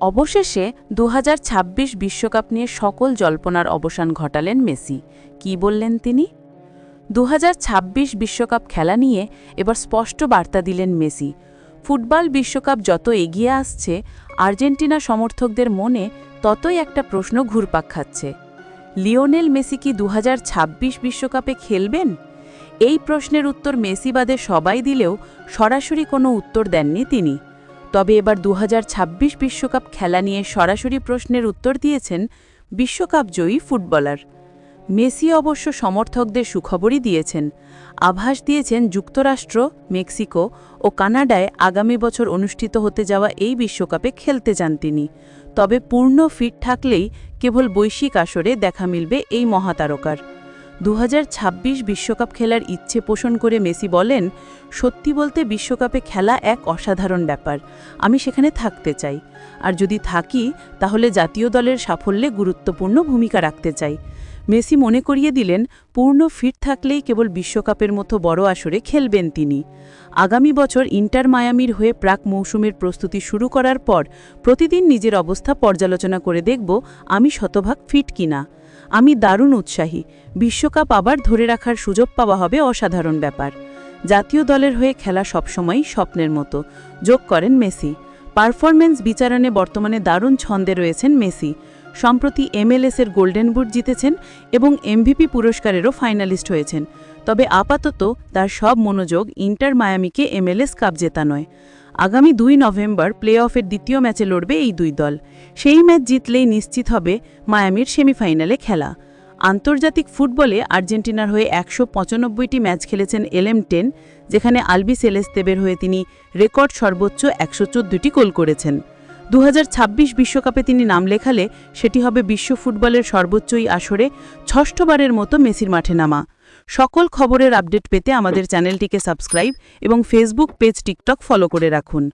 অবশেষে দু বিশ্বকাপ নিয়ে সকল জল্পনার অবসান ঘটালেন মেসি। কি বললেন তিনি? দু বিশ্বকাপ খেলা নিয়ে এবার স্পষ্ট বার্তা দিলেন মেসি। ফুটবল বিশ্বকাপ যত এগিয়ে আসছে, আর্জেন্টিনা সমর্থকদের মনে ততই একটা প্রশ্ন ঘুরপাক খাচ্ছে। লিওনেল মেসি কি দু বিশ্বকাপে খেলবেন? এই প্রশ্নের উত্তর মেসি বাদে সবাই দিলেও সরাসরি কোনো উত্তর দেননি তিনি। তবে এবার দু বিশ্বকাপ খেলা নিয়ে সরাসরি প্রশ্নের উত্তর দিয়েছেন বিশ্বকাপ জয়ী ফুটবলার। মেসি অবশ্য সমর্থকদের সুখবরই দিয়েছেন। আভাস দিয়েছেন যুক্তরাষ্ট্র, মেক্সিকো ও কানাডায় আগামী বছর অনুষ্ঠিত হতে যাওয়া এই বিশ্বকাপে খেলতে যান তিনি। তবে পূর্ণ ফিট থাকলেই কেবল বৈশ্বিক আসরে দেখা মিলবে এই মহাতারকার। দু বিশ্বকাপ খেলার ইচ্ছে পোষণ করে মেসি বলেন, সত্যি বলতে বিশ্বকাপে খেলা এক অসাধারণ ব্যাপার। আমি সেখানে থাকতে চাই। আর যদি থাকি, তাহলে জাতীয় দলের সাফল্যে গুরুত্বপূর্ণ ভূমিকা রাখতে চাই। মেসি মনে করিয়ে দিলেন, পূর্ণ ফিট থাকলেই কেবল বিশ্বকাপের মতো বড় আসরে খেলবেন তিনি। আগামী বছর ইন্টার মায়ামির হয়ে প্রাক মৌসুমের প্রস্তুতি শুরু করার পর, প্রতিদিন নিজের অবস্থা পর্যালোচনা করে দেখব, আমি শতভাগ ফিট কিনা। আমি দারুণ উৎসাহী। বিশ্বকাপ আবার ধরে রাখার সুযোগ পাওয়া হবে অসাধারণ ব্যাপার। জাতীয় দলের হয়ে খেলা সবসময়ই স্বপ্নের মতো, যোগ করেন মেসি। পারফরম্যান্স বিচারণে বর্তমানে দারুণ ছন্দে রয়েছেন মেসি। সম্প্রতি এমএলএসের গোল্ডেন বুট জিতেছেন এবং এমভিপি পুরস্কারেরও ফাইনালিস্ট হয়েছেন। তবে আপাতত তার সব মনোযোগ ইন্টার মায়ামিকে এমএলএস কাপ জেতা নয়। আগামী দুই নভেম্বর প্লে অফের দ্বিতীয় ম্যাচে লড়বে এই দুই দল। সেই ম্যাচ জিতলেই নিশ্চিত হবে মায়ামির সেমিফাইনালে খেলা। আন্তর্জাতিক ফুটবলে আর্জেন্টিনার হয়ে একশো পঁচানব্বইটি ম্যাচ খেলেছেন এলএম টেন, যেখানে আলবি সেলেস্তেবের হয়ে তিনি রেকর্ড সর্বোচ্চ একশো চোদ্দটি গোল করেছেন। দু বিশ্বকাপে তিনি নাম লেখালে সেটি হবে বিশ্ব ফুটবলের সর্বোচ্চই আসরে ষষ্ঠবারের মতো মেসির মাঠে নামা। সকল খবরের আপডেট পেতে আমাদের চ্যানেলটিকে সাবস্ক্রাইব এবং ফেসবুক পেজ টিকটক ফলো করে রাখুন।